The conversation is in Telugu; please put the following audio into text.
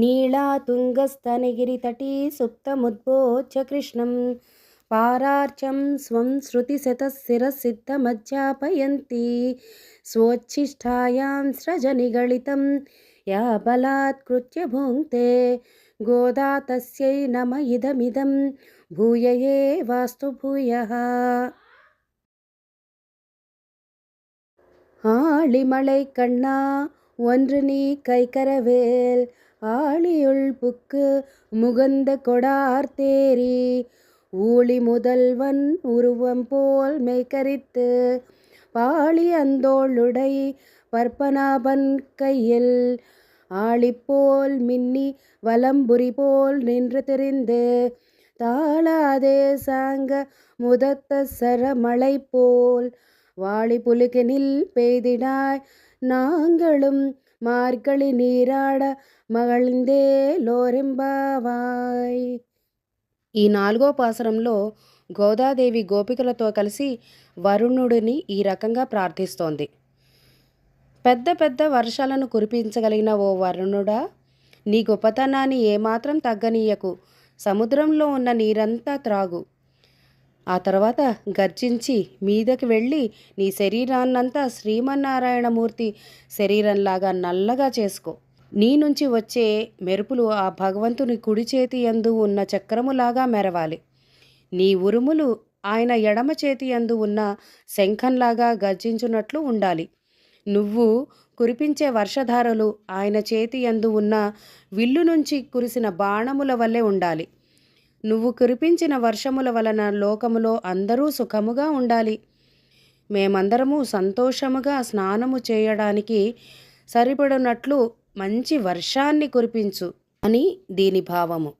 नीलातुङ्गस्तनगिरितटी सुप्तमुद्बोच्य कृष्णं पारार्चं स्वं श्रुतिशतशिरसिद्धमज्जापयन्ती स्वोच्छिष्ठायां स्रजनिगलितं या बलात्कृत्य भुङ्क्ते गोदा तस्यै नम इदमिदं भूय वास्तु भूयः ஆளிமலை கண்ணா ஒன்று நீ கைக்கரவேல் ஆழியுள் புக்கு முகந்த கொடார்த்தேரி ஊழி முதல்வன் உருவம் போல் மெய்கரித்து பாளி அந்தோளுடை பற்பனாபன் கையில் ஆளிப்போல் மின்னி வலம்புரி போல் நின்று தெரிந்து தாளாதே சாங்க முதத்த சரமழை போல் வாளி புலுகினில் பெய்தினாய் நாங்களும் మార్గళి నీరాడ మగళిందే లోరింబావాయ్ ఈ నాలుగో పాసరంలో గోదాదేవి గోపికలతో కలిసి వరుణుడిని ఈ రకంగా ప్రార్థిస్తోంది పెద్ద పెద్ద వర్షాలను కురిపించగలిగిన ఓ వరుణుడా నీ గొప్పతనాన్ని ఏమాత్రం తగ్గనీయకు సముద్రంలో ఉన్న నీరంతా త్రాగు. ఆ తర్వాత గర్జించి మీదకి వెళ్ళి నీ శరీరాన్నంతా శ్రీమన్నారాయణమూర్తి శరీరంలాగా నల్లగా చేసుకో. నీ నుంచి వచ్చే మెరుపులు ఆ భగవంతుని కుడి చేతి యందు ఉన్న చక్రములాగా మెరవాలి. నీ ఉరుములు ఆయన ఎడమ చేతి యందు ఉన్న శంఖంలాగా గర్జించున్నట్లు ఉండాలి. నువ్వు కురిపించే వర్షధారలు ఆయన చేతి యందు ఉన్న విల్లు నుంచి కురిసిన బాణముల వల్లే ఉండాలి. నువ్వు కురిపించిన వర్షముల వలన లోకములో అందరూ సుఖముగా ఉండాలి. మేమందరము సంతోషముగా స్నానము చేయడానికి సరిపడినట్లు మంచి వర్షాన్ని కురిపించు అని దీని భావము.